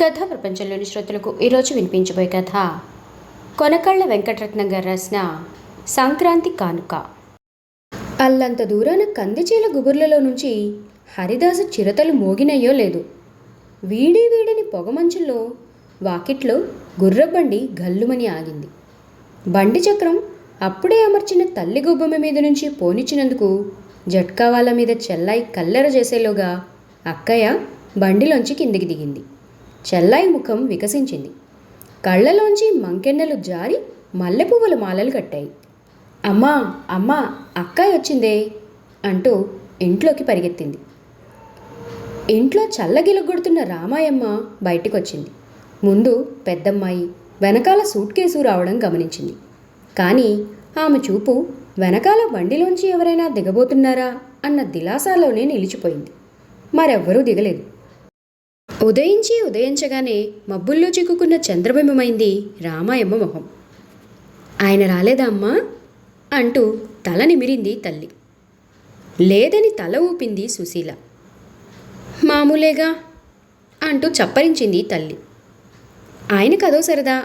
కథ ప్రపంచంలోని శ్రోతలకు ఈరోజు వినిపించబోయే కథ. కొనకళ్ళ వెంకటరత్నం గారు రాసిన సంక్రాంతి కానుక. అల్లంత దూరాన కందిచీల గుబుర్లలో నుంచి హరిదాసు చిరతలు మోగినయ్యో లేదు. వీడి వీడిని పొగమంచుల్లో వాకిట్లో గుర్రబండి గల్లుమని ఆగింది. బండి చక్రం అప్పుడే అమర్చిన తల్లి గుబ్బమ్మ మీద నుంచి పోనిచ్చినందుకు జట్కావాల మీద చెల్లాయి కల్లెర చేసేలోగా అక్కయ్య బండిలోంచి కిందికి దిగింది. చెల్లాయి ముఖం వికసించింది. కళ్ళలోంచి మంకెన్నెలు జారి మల్లెపువ్వుల మాలలు కట్టాయి. అమ్మా అమ్మా అక్కాయి వచ్చిందే అంటూ ఇంట్లోకి పరిగెత్తింది. ఇంట్లో చల్లగిలగొడుతున్న రామాయమ్మ బయటికొచ్చింది. ముందు పెద్దమ్మాయి వెనకాల సూట్ కేసు రావడం గమనించింది. కానీ ఆమె చూపు వెనకాల బండిలోంచి ఎవరైనా దిగబోతున్నారా అన్న దిలాసాలోనే నిలిచిపోయింది. మరెవ్వరూ దిగలేదు. ఉదయించి ఉదయించగానే మబ్బుల్లో చిక్కుకున్న చంద్రబింబమైంది రామాయమ్మ మొహం. ఆయన రాలేదా అమ్మా? అంటూ తల నిమిరింది తల్లి. లేదని తల ఊపింది సుశీల. మామూలేగా? అంటూ చప్పరించింది తల్లి. ఆయన కదో సరదా.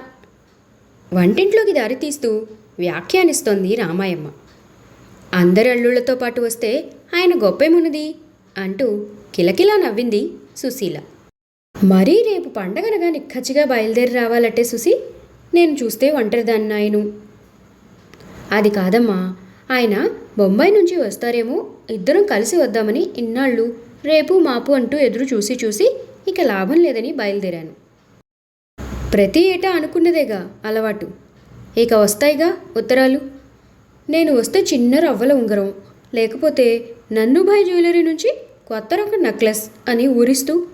వంటింట్లోకి దారితీస్తూ వ్యాఖ్యానిస్తోంది రామాయమ్మ. అందరి అల్లుళ్ళతో పాటు వస్తే ఆయన గొప్పేమున్నది? అంటూ కిలకిలా నవ్వింది సుశీల. మరీ రేపు పండగనగా నిక్కచ్చిగా బయలుదేరి రావాలట్టే సుసి నేను చూస్తే ఒంటరిదాన్ని ఆయను అది కాదమ్మా ఆయన బొంబాయి నుంచి వస్తారేమో ఇద్దరం కలిసి వద్దామని ఇన్నాళ్ళు రేపు మాపు అంటూ ఎదురు చూసి చూసి ఇక లాభం లేదని బయలుదేరాను. ప్రతి ఏటా అనుకున్నదేగా అలవాటు. ఇక వస్తాయిగా ఉత్తరాలు. నేను వస్తే చిన్న రవ్వల ఉంగరం లేకపోతే నన్నుభాయ్ జ్యువెలరీ నుంచి కొత్త రకం నెక్లెస్ అని ఊరిస్తూ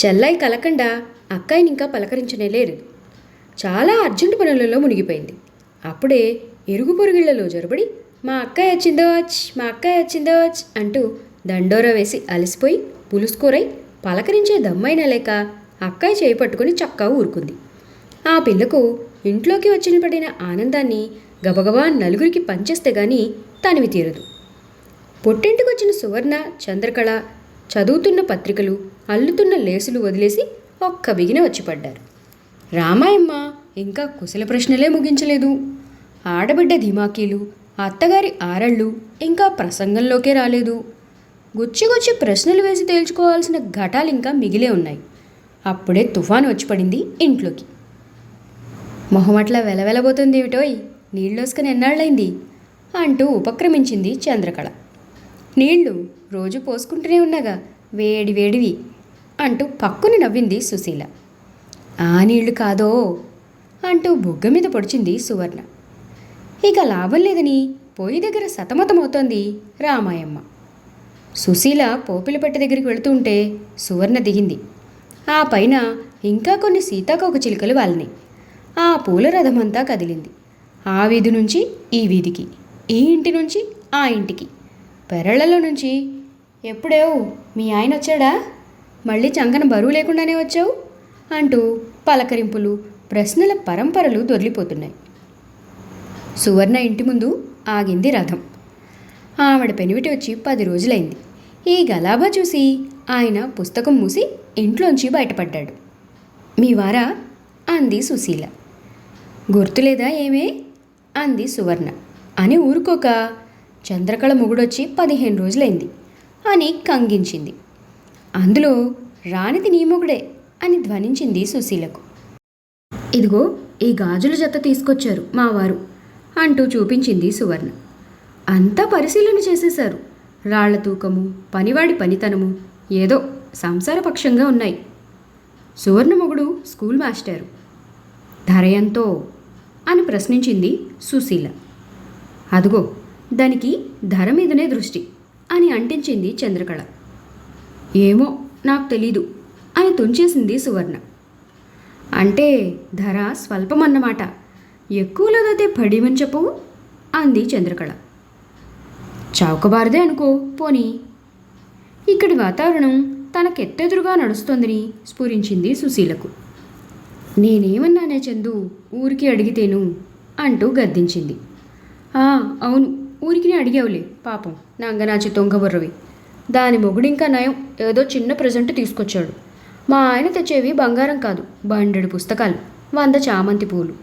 చెల్లాయి కలకండా అక్కాయిని ఇంకా పలకరించనే లేరు. చాలా అర్జెంటు పనులలో మునిగిపోయింది. అప్పుడే ఇరుగు పొరుగుళ్ళలో జొరబడి మా అక్కాయి వచ్చిందోచ్ మా అక్కాయి వచ్చిందోచ్ అంటూ దండోరా వేసి అలసిపోయి పులుసుకూరై పలకరించే దమ్మైనా లేక అక్కాయి చేయి పట్టుకుని చక్కా ఊరుకుంది. ఆ పిల్లకు ఇంట్లోకి వచ్చిన పడిన ఆనందాన్ని గబగబా నలుగురికి పంచేస్తే గాని తనివి తీరదు. పుట్టింటికొచ్చిన సువర్ణ చంద్రకళ చదువుతున్న పత్రికలు అల్లుతున్న లేసులు వదిలేసి ఒక్క బిగిన వచ్చి పడ్డారు. రామాయమ్మ ఇంకా కుశల ప్రశ్నలే ముగించలేదు. ఆడబిడ్డ ధిమాకీలు అత్తగారి ఆరళ్ళు ఇంకా ప్రసంగంలోకే రాలేదు. గుచ్చిగుచ్చి ప్రశ్నలు వేసి తేల్చుకోవాల్సిన ఘటాలు ఇంకా మిగిలే ఉన్నాయి. అప్పుడే తుఫాను వచ్చి పడింది ఇంట్లోకి. మొహమట్లా వెలవెలబోతుంది ఏమిటోయ్ నీళ్ళోసుకుని ఎన్నాళ్ళైంది అంటూ ఉపక్రమించింది చంద్రకళ. నీళ్ళు రోజు పోసుకుంటూనే ఉన్నాగా. వేడి వేడివి అంటూ పక్కుని నవ్వింది సుశీల. ఆ నీళ్ళు కాదో అంటూ బుగ్గ మీద పొడిచింది సువర్ణ. ఇక లాభం లేదని పొయ్యి దగ్గర సతమతమవుతోంది రామాయమ్మ. సుశీల పోపిలపెట్ట దగ్గరికి వెళుతుంటే సువర్ణ దిగింది. ఆ పైన ఇంకా కొన్ని సీతాకోక చిలుకలు వాలినాయి ఆ పూల రథమంతా కదిలింది. ఆ వీధి నుంచి ఈ వీధికి ఈ ఇంటి నుంచి ఆ ఇంటికి పెరళ్ళలో నుంచి ఎప్పుడేవు? మీ ఆయన వచ్చాడా? మళ్ళీ చంకన బరువు లేకుండానే వచ్చావు? అంటూ పలకరింపులు ప్రశ్నల పరంపరలు దొరిలిపోతున్నాయి. సువర్ణ ఇంటి ముందు ఆగింది రథం. ఆవిడ పెనివిటి వచ్చి పది రోజులైంది. ఈ గలాబా చూసి ఆయన పుస్తకం మూసి ఇంట్లోంచి బయటపడ్డాడు. మీ వారా? అంది సుశీల. గుర్తులేదా ఏమే? అంది సువర్ణ. అని ఊరుకోక చంద్రకళ మొగుడొచ్చి పదిహేను రోజులైంది. అని కంగించింది. అందులో రానిది నీ మొగుడే అని ధ్వనించింది సుశీలకు. ఇదిగో ఈ గాజుల జత తీసుకొచ్చారు మా వారు అంటూ చూపించింది సువర్ణ. అంతా పరిశీలన చేసేశారు. రాళ్ళ తూకము పనివాడి పనితనము ఏదో సంసారపక్షంగా ఉన్నాయి. సువర్ణ మొగుడు స్కూల్ మాస్టారు. ధర ఎంతో అని ప్రశ్నించింది సుశీల. అదుగో దానికి ధర మీదనే దృష్టి. అని అంటించింది చంద్రకళ. ఏమో నాకు తెలీదు అని తుంచేసింది సువర్ణ. అంటే ధర స్వల్పమన్నమాట. ఎక్కువలోదైతే పడిమని చెప్పవు అంది చంద్రకళ. చౌకబారదే అనుకో పోనీ. ఇక్కడి వాతావరణం తనకెత్తెదురుగా నడుస్తోందని స్ఫురించింది సుశీలకు. నేనేమన్నానే చందు ఊరికి అడిగితేను అంటూ గద్దించింది. "ఆ, అవును. ఊరికినే అడిగావులే పాపం. నంగనాచి అంగనాచి బుర్రవి. దాని మొగుడింకా నయం. ఏదో చిన్న ప్రజెంట్ తీసుకొచ్చాడు. మా ఆయన తెచ్చేవి బంగారం కాదు బండెడు పుస్తకాలు వంద చామంతి పూలు.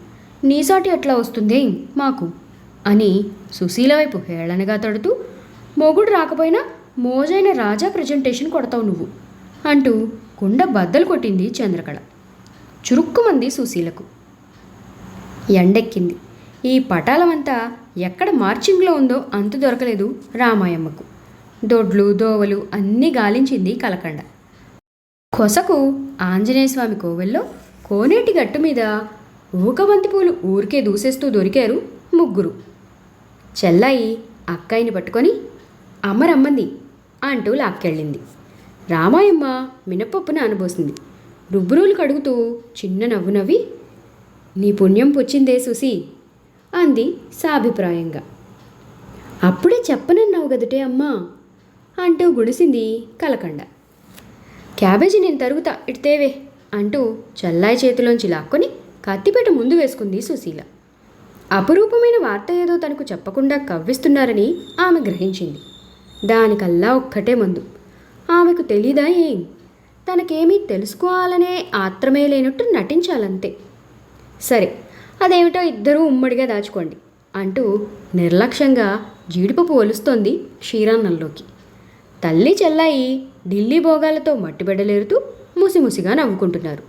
నీసాటి ఎట్లా వస్తుందే మాకు అని సుశీల వైపు హేళనగా తడుతూ మొగుడు రాకపోయినా మోజైన రాజా ప్రజెంటేషన్ కొడతావు నువ్వు అంటూ కుండ బద్దలు కొట్టింది చంద్రకళ. చురుక్కుమంది సుశీలకు. ఎండెక్కింది. ఈ పటాలమంతా ఎక్కడ మార్చింగ్లో ఉందో అంతు దొరకలేదు రామాయమ్మకు. దొడ్లు దోవలు అన్నీ గాలించింది కలకండ. కొసకు ఆంజనేయస్వామి కోవెల్లో కోనేటి గట్టు మీద ఊకబంతి పూలు ఊరికే దూసేస్తూ దొరికారు ముగ్గురు. చెల్లాయి అక్కాయిని పట్టుకొని అమ్మరమ్మంది అంటూ లాక్కెళ్ళింది. రామాయమ్మ మినపప్పున అనుబోసింది. రుబ్బురులు కడుగుతూ చిన్న నవ్వు నవ్వి నీ పుణ్యం పుచ్చిందే సుసి అంది సాభిప్రాయంగా. అప్పుడే చెప్పనన్నావు గదటే అమ్మా అంటూ గుడిసింది కలకండ. క్యాబేజీ నేను తరుగుతా ఇడితేవే అంటూ చల్లాయి చేతిలోంచి లాక్కొని కత్తిపేట ముందు వేసుకుంది సుశీల. అపురూపమైన వార్త ఏదో తనకు చెప్పకుండా కవ్విస్తున్నారని ఆమె గ్రహించింది. దానికల్లా ఒక్కటే మందు. ఆమెకు తెలీదా ఏం? తనకేమీ తెలుసుకోవాలనే ఆత్రమే లేనట్టు నటించాలంతే. సరే అదేమిటో ఇద్దరూ ఉమ్మడిగా దాచుకోండి అంటూ నిర్లక్ష్యంగా జీడిపప్పు ఒలుస్తోంది క్షీరాన్నంలోకి. తల్లి చెల్లాయి ఢిల్లీ భోగాలతో మట్టిబెడలేరుతూ ముసిముసిగా నవ్వుకుంటున్నారు.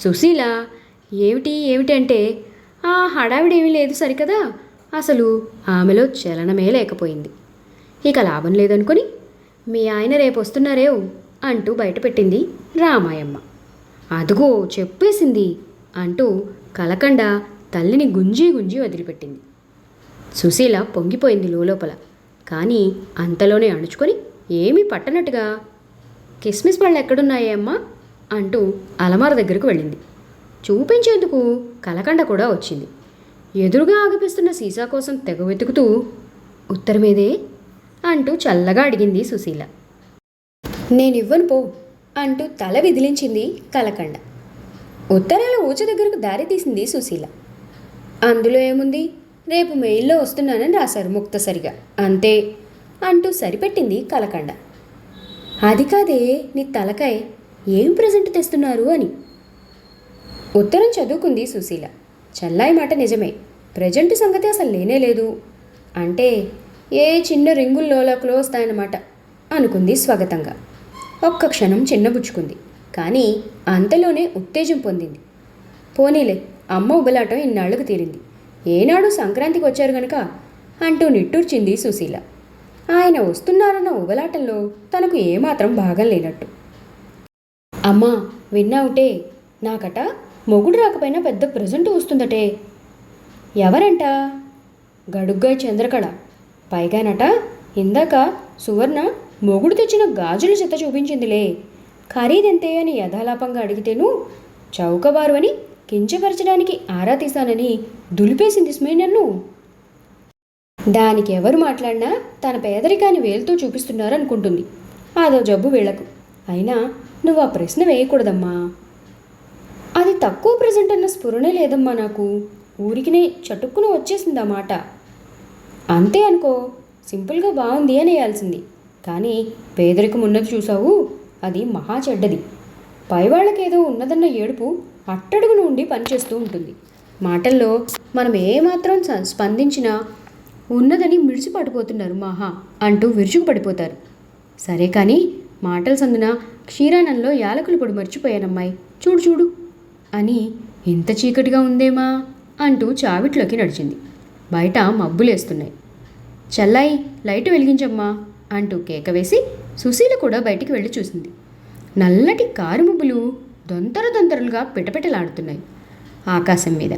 సుశీల ఏమిటి ఏమిటంటే ఆ హడావిడేమీ లేదు సరికదా? అసలు ఆమెలో చలనమే లేకపోయింది. ఇక లాభం లేదనుకుని మీ ఆయన రేపు వస్తున్నారేవ్ అంటూ బయటపెట్టింది రామాయమ్మ. అదుగో చెప్పేసింది అంటూ కలకండ తల్లిని గుంజి గుంజి వదిలిపెట్టింది. సుశీల పొంగిపోయింది లోపల కానీ అంతలోనే అణుచుకొని ఏమీ పట్టనట్టుగా కిస్మిస్ పళ్ళు ఎక్కడున్నాయే అమ్మా? అంటూ అలమార దగ్గరకు వెళ్ళింది. చూపించేందుకు కలకండ కూడా వచ్చింది. ఎదురుగా ఆగిపిస్తున్న సీసా కోసం తెగ వెతుకుతూ ఉత్తరమేదే? అంటూ చల్లగా అడిగింది సుశీల. నేనివ్వను పో అంటూ తల విదిలించింది కలకండ. ఉత్తరాల ఊచ దగ్గరకు దారి తీసింది సుశీల. అందులో ఏముంది? రేపు మెయిల్లో వస్తున్నానని రాశారు ముక్తసరిగా అంతే అంటూ సరిపెట్టింది కలకండ. అది కాదే నీ తలకాయ్ ఏం ప్రజెంట్ తెస్తున్నారు అని. ఉత్తరం చదువుకుంది సుశీల. చల్లాయి మాట నిజమే. ప్రజెంట్ సంగతి అసలు లేనే లేదు. అంటే ఏ చిన్న రింగుల్లోలకులో వస్తాయన్నమాట అనుకుంది స్వాగతంగా. ఒక్క క్షణం చిన్నబుచ్చుకుంది. కానీ అంతలోనే ఉత్తేజం పొందింది. పోనీలే అమ్మ ఉబలాటం ఇన్నాళ్ళకు తీరింది. ఏనాడు సంక్రాంతికి వచ్చారు గనక అంటూ నిట్టూర్చింది సుశీల. ఆయన వస్తున్నారన్న ఉబలాటంలో తనకు ఏమాత్రం భాగం లేనట్టు. అమ్మా విన్నావుటే నాకట మొగుడు రాకపోయినా పెద్ద ప్రజెంట్ వస్తుందటే. ఎవరంట? గడుగ్గాయ్ చంద్రకళ. పైగానట ఇందాక సువర్ణ మొగుడు తెచ్చిన గాజుల చెత్త చూపించిందిలే. ఖరీదెంతే అని యథాలాపంగా అడిగితేను చౌకబారు అని కించపరచడానికి ఆరా తీశానని దులిపేసింది స్మే నన్ను. దానికి ఎవరు మాట్లాడినా తన పేదరికాన్ని వేలుతో చూపిస్తున్నారు అనుకుంటుంది అదో జబ్బు వీళ్ళకు అయినా నువ్వు ఆ ప్రశ్న వేయకూడదమ్మా. అది తక్కువ ప్రజెంట్ అన్న స్ఫురణే లేదమ్మా నాకు. ఊరికినే చటుక్కున వచ్చేసింది ఆ మాట. అంతే అనుకో సింపుల్గా బాగుంది అని వేయాల్సింది కానీ పేదరికం ఉన్నది చూసావు? అది మహా చెడ్డది. పైవాళ్ళకేదో ఉన్నదన్న ఏడుపు అట్టడుగున ఉండి పనిచేస్తూ ఉంటుంది. మాటల్లో మనం ఏమాత్రం స్పందించినా ఉన్నదని మిడిసి పడిపోతున్నారు మహా అంటూ విరుచుకు పడిపోతారు సరే కానీ మాటల సందున క్షీరానంలో యాలకులు పొడి మర్చిపోయానమ్మాయి. చూడు చూడు. అని ఇంత చీకటిగా ఉందేమా అంటూ చావిట్లోకి నడిచింది. బయట మబ్బులేస్తున్నాయి. చల్లాయి లైట్ వెలిగించమ్మా అంటూ కేక వేసి సుశీల కూడా బయటికి వెళ్ళి చూసింది. నల్లటి కారుముబ్బులు దొంతర దొంతరలుగా పిటపిటలాడుతున్నాయి ఆకాశం మీద.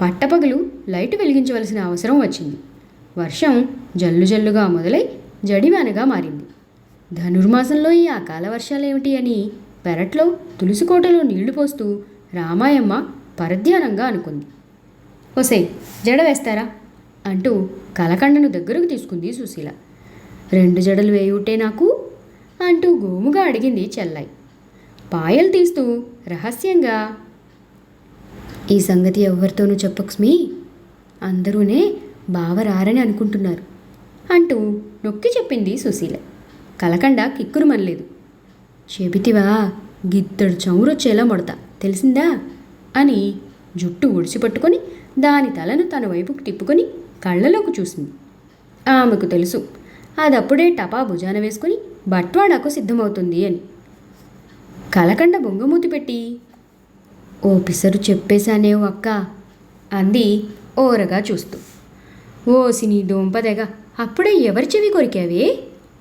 పట్టపగలు లైటు వెలిగించవలసిన అవసరం వచ్చింది. వర్షం జల్లు జల్లుగా మొదలై జడివానగా మారింది. ధనుర్మాసంలో ఈ అకాల వర్షాలేమిటి అని పెరట్లో తులసికోటలో నీళ్ళు పోస్తూ రామాయమ్మ పరధ్యానంగా అనుకుంది. ఒసే జడ వేస్తారా? అంటూ కలకండను దగ్గరకు తీసుకుంది సుశీల. రెండు జడలు వేయుటే నాకు అంటూ గోముగా అడిగింది చెల్లాయి. పాయలు తీస్తూ రహస్యంగా ఈ సంగతి ఎవరితోనూ చెప్పక్స్మి అందరూనే బావ రారని అనుకుంటున్నారు అంటూ నొక్కి చెప్పింది సుశీల. కలకండ కిక్కురుమనలేదు చెబితివా గిత్తడు చమురొచ్చేలా మొడతా తెలిసిందా? అని జుట్టు ఉడిచిపట్టుకొని దాని తలను తన వైపుకు తిప్పుకొని కళ్ళలోకి చూసింది. ఆమెకు తెలుసు అదప్పుడే టపా భుజాన వేసుకుని బట్వాడాకు సిద్ధమవుతుంది అని. కలకండ బొంగమూతి పెట్టి ఓ పిసరు చెప్పేశానేవు అక్క అంది ఓరగా చూస్తూ. ఓసి నీ దోంపదెగ అప్పుడే ఎవరి చెవి కొరికావే?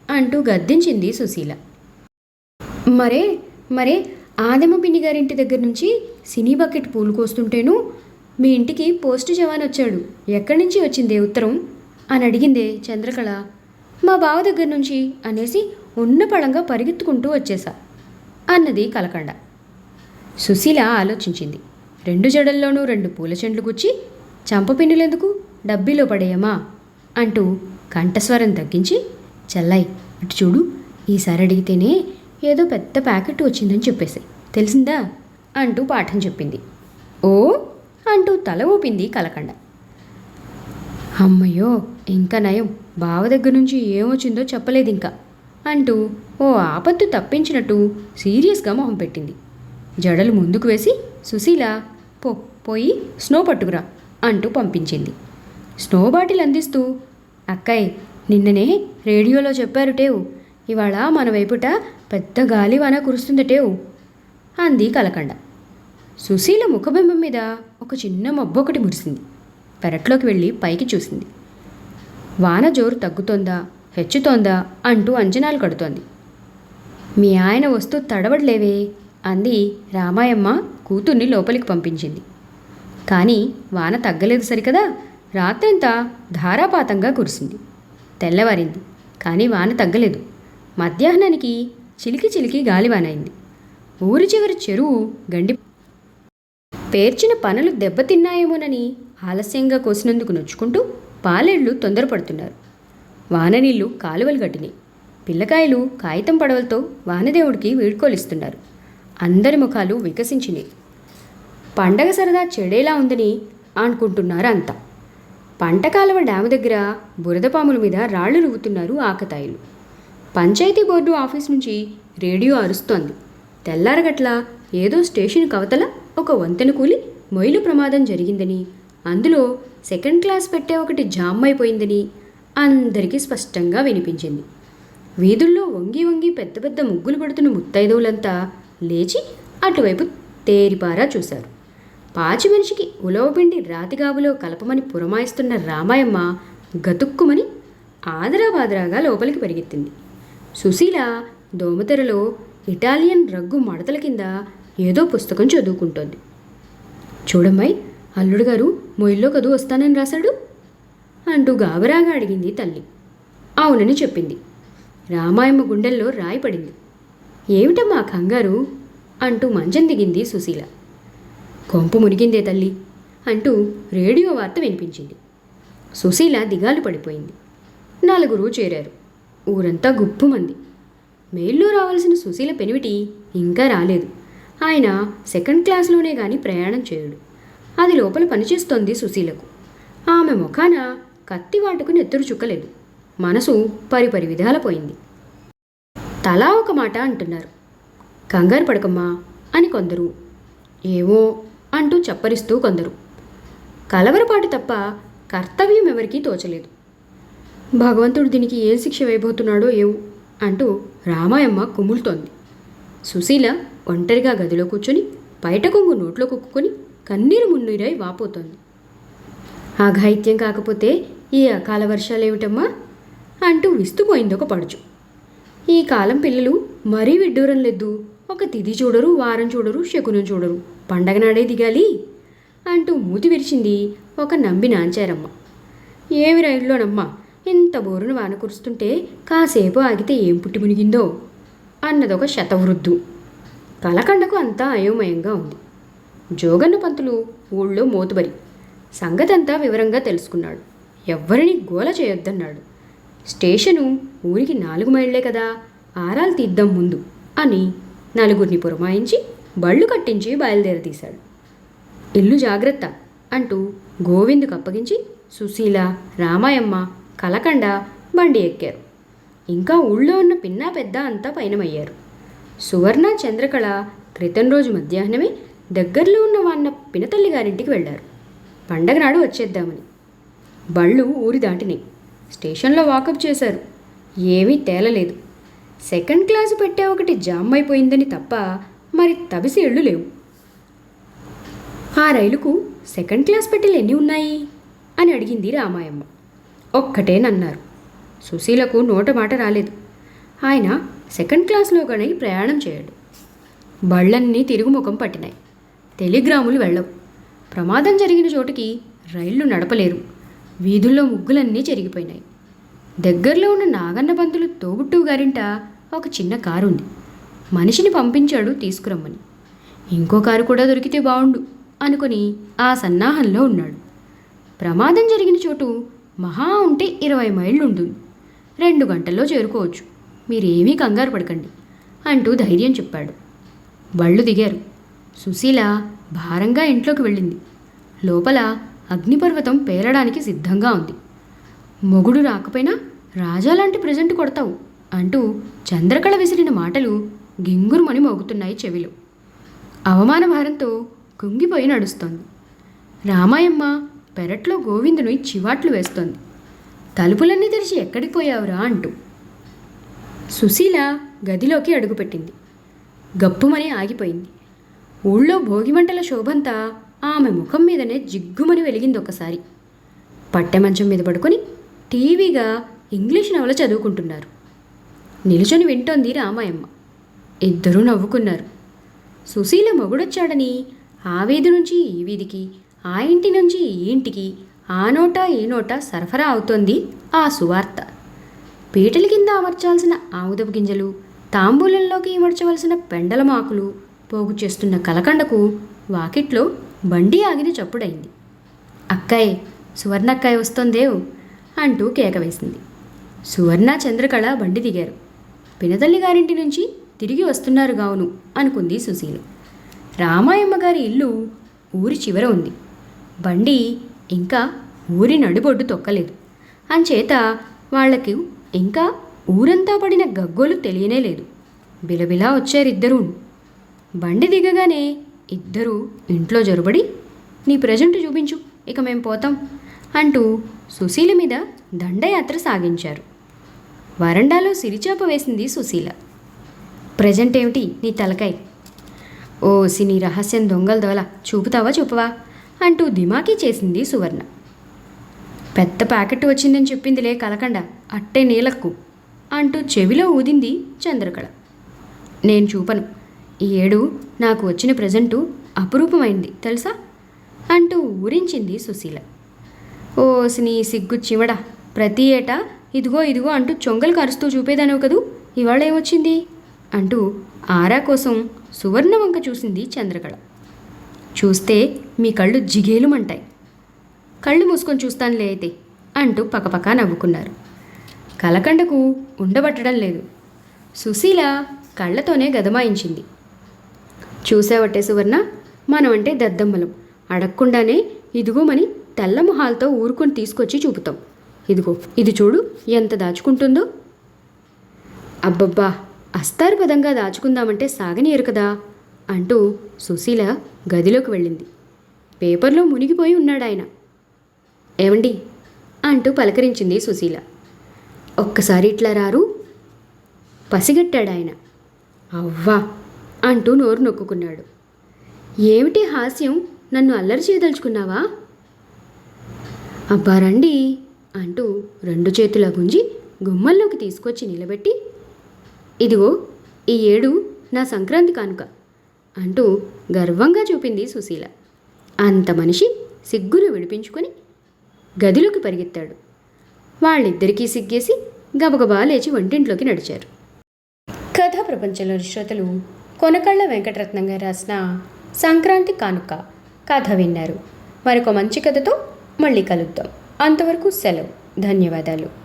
అంటూ గద్దించింది సుశీల. మరే మరే ఆదమ్మ పిన్ని గారింటి దగ్గర నుంచి సినీ బకెట్ పూలు కోస్తుంటేను మీ ఇంటికి పోస్ట్ జవాన్ వచ్చాడు. ఎక్కడి నుంచి వచ్చిందే ఉత్తరం? అని అడిగిందే చంద్రకళ. మా బావ దగ్గర నుంచి అనేసి ఉన్న పళంగా పరిగెత్తుకుంటూ వచ్చేసా అన్నది కలకండ. సుశీల ఆలోచించింది. రెండు జడల్లోనూ రెండు పూల చెండ్లు గుచ్చి చంపపిన్నులెందుకు డబ్బీలో పడేయమా? అంటూ కంఠస్వరం తగ్గించి చెల్లాయి ఇటు చూడు ఈసారి అడిగితేనే ఏదో పెద్ద ప్యాకెట్ వచ్చిందని చెప్పేసి తెలిసిందా? అంటూ పాఠం చెప్పింది. ఓ? అంటూ తల ఊపింది కలకండ. అమ్మయ్యో ఇంకా నయం. బావ దగ్గర నుంచి ఏమొచ్చిందో చెప్పలేదు ఇంకా అంటూ ఓ ఆపత్తు తప్పించినట్టు సీరియస్గా మొహం పెట్టింది. జడలు ముందుకు వేసి సుశీల పో పోయి స్నో పట్టుకురా అంటూ పంపించింది. స్నో బాటిల్ అందిస్తూ అక్కయ్ నిన్ననే రేడియోలో చెప్పారు టేవు. ఇవాళ మన వైపుట పెద్ద గాలివాన కురుస్తుందటేవు అంది కలకండ. సుశీల ముఖబింబం మీద ఒక చిన్న మబ్బు ఒకటి మురిసింది. పెరట్లోకి వెళ్ళి పైకి చూసింది. వాన జోరు తగ్గుతోందా? హెచ్చుతోందా అంటూ అంచనాలు కడుతోంది. మీ ఆయన వస్తూ తడబడలేవే అంది రామాయమ్మ కూతుర్ని లోపలికి పంపించింది. కానీ వాన తగ్గలేదు సరికదా? రాత్రంతా ధారాపాతంగా కురిసింది. తెల్లవారింది కానీ వాన తగ్గలేదు. మధ్యాహ్నానికి చిలికి చిలికి గాలివానైంది ఊరి చివరి చెరువు గండి పేర్చిన పనులు దెబ్బతిన్నాయేమోనని ఆలస్యంగా కోసినందుకు నొచ్చుకుంటూ పాలేళ్ళు తొందరపడుతున్నారు. వాననీళ్ళు కాలువలు గట్టినాయి పిల్లకాయలు కాగితం పడవలతో వానదేవుడికి వీడ్కోలిస్తున్నారు. అందరి ముఖాలు వికసించినాయి పండగ సరదా చెడేలా ఉందని అనుకుంటున్నారు అంతా పంటకాలవ డ్యాము దగ్గర బురదపాముల మీద రాళ్ళు రువ్వుతున్నారు ఆకతాయిలు. పంచాయతీ బోర్డు ఆఫీస్ నుంచి రేడియో అరుస్తోంది. తెల్లారగట్ల ఏదో స్టేషన్ కవతల ఒక వంతెన కూలి మొయిలు ప్రమాదం జరిగిందని అందులో సెకండ్ క్లాస్ పెట్టే ఒకటి జామ్ అయిపోయిందని అందరికీ స్పష్టంగా వినిపించింది. వీధుల్లో వంగి వంగి పెద్ద పెద్ద ముగ్గులు పడుతున్న ముత్తైదవులంతా లేచి అటువైపు తేరిపారా చూశారు. పాచి మనిషికి ఉలవపిండి రాతిగాబులో కలపమని పురమాయిస్తున్న రామాయమ్మ గతుక్కుమని ఆదరాబాదరాగా లోపలికి పరిగెత్తింది. సుశీల దోమతెరలో ఇటాలియన్ రగ్గు మడతల కింద ఏదో పుస్తకం చదువుకుంటోంది. చూడమ్మాయి అల్లుడు గారు మొయిల్లో కదూ వస్తానని రాశాడు? అంటూ గాబరాగా అడిగింది తల్లి. అవునని చెప్పింది. రామాయమ్మ గుండెల్లో రాయి పడింది ఏమిటమ్మా కంగారు? అంటూ మంచం దిగింది సుశీల. కొంపు మునిగిందే తల్లి అంటూ రేడియో వార్త వినిపించింది. సుశీల దిగాలు పడిపోయింది. నలుగురు చేరారు. ఊరంతా గుప్పుమంది. మెయిల్లో రావాల్సిన సుశీల పెనివిటి ఇంకా రాలేదు. ఆయన సెకండ్ క్లాస్లోనే కానీ ప్రయాణం చేయడు. అది లోపల పనిచేస్తోంది సుశీలకు. ఆమె ముఖాన కత్తి వాటుకు నెత్తురు చుక్కలేదు. మనసు పరిపరి విధాల పోయింది. తలా ఒక మాట అంటున్నారు. కంగారు పడకమ్మా అని కొందరు. ఏవో అంటూ చప్పరిస్తూ కొందరు. కలవరపాటు తప్ప కర్తవ్యం ఎవరికీ తోచలేదు. భగవంతుడు దీనికి ఏ శిక్ష వేయబోతున్నాడో ఏవో అంటూ రామాయమ్మ కుములుతోంది. సుశీల ఒంటరిగా గదిలో కూర్చొని బయట కొంగు నోట్లో కుక్కుని కన్నీరు మున్నీరై వాపోతోంది. ఆఘాయిత్యం కాకపోతే ఈ అకాల వర్షాలేమిటమ్మా? అంటూ విస్తుపోయింది ఒక పడుచు. ఈ కాలం పిల్లలు మరీ విడ్డూరం లేదు ఒక తిది చూడరు వారం చూడరు శకునం చూడరు. పండగ నాడే దిగాలి అంటూ మూతి విరిచింది ఒక నంబి నాంచారమ్మ. ఏమి రైల్లోనమ్మా? ఇంత బోరున వాన కురుస్తుంటే కాసేపు ఆగితే ఏం పుట్టి మునిగిందో? అన్నదొక శతవృద్ధు. కలకండకు అంతా అయోమయంగా ఉంది. జోగన్న పంతులు ఊళ్ళో మోతుబరి. సంగతంతా వివరంగా తెలుసుకున్నాడు. ఎవ్వరిని గోల చేయొద్దన్నాడు. స్టేషను ఊరికి నాలుగు మైళ్ళే కదా ఆరాలు తీద్దాం ముందు అని నలుగురిని పురమాయించి బళ్ళు కట్టించి బయలుదేరదీశాడు. ఇల్లు జాగ్రత్త అంటూ గోవిందుకు అప్పగించి సుశీల రామాయమ్మ కలకండ బండి ఎక్కారు. ఇంకా ఊళ్ళో ఉన్న పిన్నా పెద్ద అంతా పయనమయ్యారు. సువర్ణ చంద్రకళ క్రితం రోజు మధ్యాహ్నమే దగ్గరలో ఉన్న వాన్న పినతల్లి గారింటికి వెళ్ళారు. పండగ నాడు వచ్చేద్దామని. బళ్ళు ఊరి దాటినాయి స్టేషన్లో వాకప్ చేశారు. ఏమీ తేలలేదు. సెకండ్ క్లాసు పెట్టే ఒకటి జామ్ అయిపోయిందని తప్ప మరి తబిసి ఇళ్ళు లేవు. ఆ రైలుకు సెకండ్ క్లాస్ పెట్టెలు ఎన్ని ఉన్నాయి? అని అడిగింది రామాయమ్మ. ఒక్కటేనన్నారు. సుశీలకు నోట మాట రాలేదు. ఆయన సెకండ్ క్లాస్లో కానీ ప్రయాణం చేయడు. బళ్ళన్నీ తిరుగుముఖం పట్టినాయి. టెలిగ్రాములు వెళ్ళవు. ప్రమాదం జరిగిన చోటుకి రైళ్ళు నడపలేరు. వీధుల్లో ముగ్గులన్నీ చెరిగిపోయినాయి. దగ్గరలో ఉన్న నాగన్న పంతులు తోబుట్టువు గారింట ఒక చిన్న కారు ఉంది మనిషిని పంపించాడు తీసుకురమ్మని. ఇంకో కారు కూడా దొరికితే బావుండు అనుకుని ఆ సన్నాహంలో ఉన్నాడు. ప్రమాదం జరిగిన చోటు మహా ఉంటే ఇరవై మైళ్ళు ఉంటుంది రెండు గంటల్లో చేరుకోవచ్చు. మీరేమీ కంగారు పడకండి అంటూ ధైర్యం చెప్పాడు. బళ్ళు దిగారు. సుశీల భారంగా ఇంట్లోకి వెళ్ళింది. లోపల అగ్నిపర్వతం పేరడానికి సిద్ధంగా ఉంది. మొగుడు రాకపోయినా రాజా లాంటి ప్రజెంట్ కొడతావు అంటూ చంద్రకళ విసిరిన మాటలు గింగురుమని మోగుతున్నాయి చెవిలో. అవమాన భారంతో కుంగిపోయి నడుస్తోంది. రామాయమ్మ పెరట్లో గోవిందుని చివాట్లు వేస్తోంది. తలుపులన్నీ తెరిచి ఎక్కడికి పోయావురా అంటూ. సుశీల గదిలోకి అడుగుపెట్టింది. గప్పుమని ఆగిపోయింది. ఊళ్ళో భోగిమంటల శోభంతా ఆమె ముఖం మీదనే జిగ్గుమని వెలిగింది ఒకసారి. పట్టె మంచం మీద పడుకొని టీవీగా ఇంగ్లీష్ నవల చదువుకుంటున్నారు. నిలుచొని వింటోంది రామాయమ్మ. ఇద్దరూ నవ్వుకున్నారు. సుశీల మొగుడొచ్చాడని ఆ వీధి నుంచి ఈ వీధికి ఆ ఇంటి నుంచి ఈ ఇంటికి ఆ నోట ఈ నోట సరఫరా అవుతోంది ఆ సువార్త. పీటల కింద అమర్చాల్సిన ఆముదపు గింజలు తాంబూలంలోకి ఇమర్చవలసిన పెండలమాకులు పోగు చేస్తున్న కలకండకు వాకిట్లో బండి ఆగిన చప్పుడైంది అక్కాయ్ సువర్ణక్కాయ్ వస్తోందేవ్ అంటూ కేక వేసింది. సువర్ణ చంద్రకళ బండి దిగారు. పినతల్లి గారింటి నుంచి తిరిగి వస్తున్నారు గావును అనుకుంది సుశీలు. రామాయమ్మ గారి ఇల్లు ఊరి చివర ఉంది. బండి ఇంకా ఊరి నడిబొడ్డు తొక్కలేదు. అంచేత వాళ్ళకు ఇంకా ఊరంతా పడిన గగ్గోలు తెలియనే లేదు. బిలబిలా వచ్చారిద్దరూ బండి దిగగానే ఇద్దరూ ఇంట్లో జొరబడి నీ ప్రజెంట్ చూపించు ఇక మేం పోతాం అంటూ సుశీల మీద దండయాత్ర సాగించారు. వరండాలో సిరిచాప వేసింది సుశీల. ప్రజెంట్ ఏమిటి నీ తలకాయ్ ఓ సినీ రహస్యం దొంగల దొల చూపుతావా చూపవా? అంటూ దిమాకీ చేసింది సువర్ణ. పెద్ద ప్యాకెట్ వచ్చిందని చెప్పిందిలే కలకండ అట్టే నీలక్కు అంటూ చెవిలో ఊదింది చంద్రకళ. నేను చూపను ఈ ఏడు నాకు వచ్చిన ప్రజెంటు అపురూపమైంది తెలుసా? అంటూ ఊరించింది సుశీల. ఓ నీ సిగ్గు చివడా ప్రతి ఏటా ఇదిగో ఇదిగో అంటూ చొంగలు కరుస్తూ చూపేదానవు కదూ? ఇవాళ ఏమొచ్చింది? అంటూ ఆరా కోసం సువర్ణ వంక చూసింది చంద్రకళ. చూస్తే మీ కళ్ళు జిగేలుమంటాయి. కళ్ళు మూసుకొని చూస్తానులే అయితే అంటూ పకపకా నవ్వుకున్నారు. కలకండకు ఉండబట్టడం లేదు. సుశీల కళ్ళతోనే గదమాయించింది. చూసావట్టే సువర్ణ. మనం అంటే దద్దమ్మలం. అడగకుండానే ఇదిగోమని తెల్ల మొహాలతో ఊరుకొని తీసుకొచ్చి చూపుతాం. ఇదిగో ఇది చూడు ఎంత దాచుకుంటుందో. అబ్బబ్బా అస్తారు పదంగా దాచుకుందామంటే సాగనీయరు కదా అంటూ సుశీల గదిలోకి వెళ్ళింది. పేపర్లో మునిగిపోయి ఉన్నాడు ఆయన ఏమండి? అంటూ పలకరించింది సుశీల. ఒక్కసారి ఇట్లా రారు? పసిగట్టాడు ఆయన అవ్వా అంటూ నోరు నొక్కుకున్నాడు. ఏమిటి హాస్యం? నన్ను అల్లరి చేయదలుచుకున్నావా? అబ్బా రండి అంటూ రెండు చేతుల గుంజి గుమ్మల్లోకి తీసుకొచ్చి నిలబెట్టి ఇదిగో ఈ ఏడు నా సంక్రాంతి కానుక అంటూ గర్వంగా చూపింది సుశీల. అంత మనిషి సిగ్గును విడిపించుకొని గదిలోకి పరిగెత్తాడు. వాళ్ళిద్దరికీ సిగ్గేసి గబగబా లేచి వంటింట్లోకి నడిచారు. కథా ప్రపంచంలోని శ్రోతలు కొనకళ్ళ వెంకటరత్నం గారు రాసిన సంక్రాంతి కానుక కథ విన్నారు. మరొక మంచి కథతో మళ్ళీ కలుద్దాం. అంతవరకు సెలవు. ధన్యవాదాలు.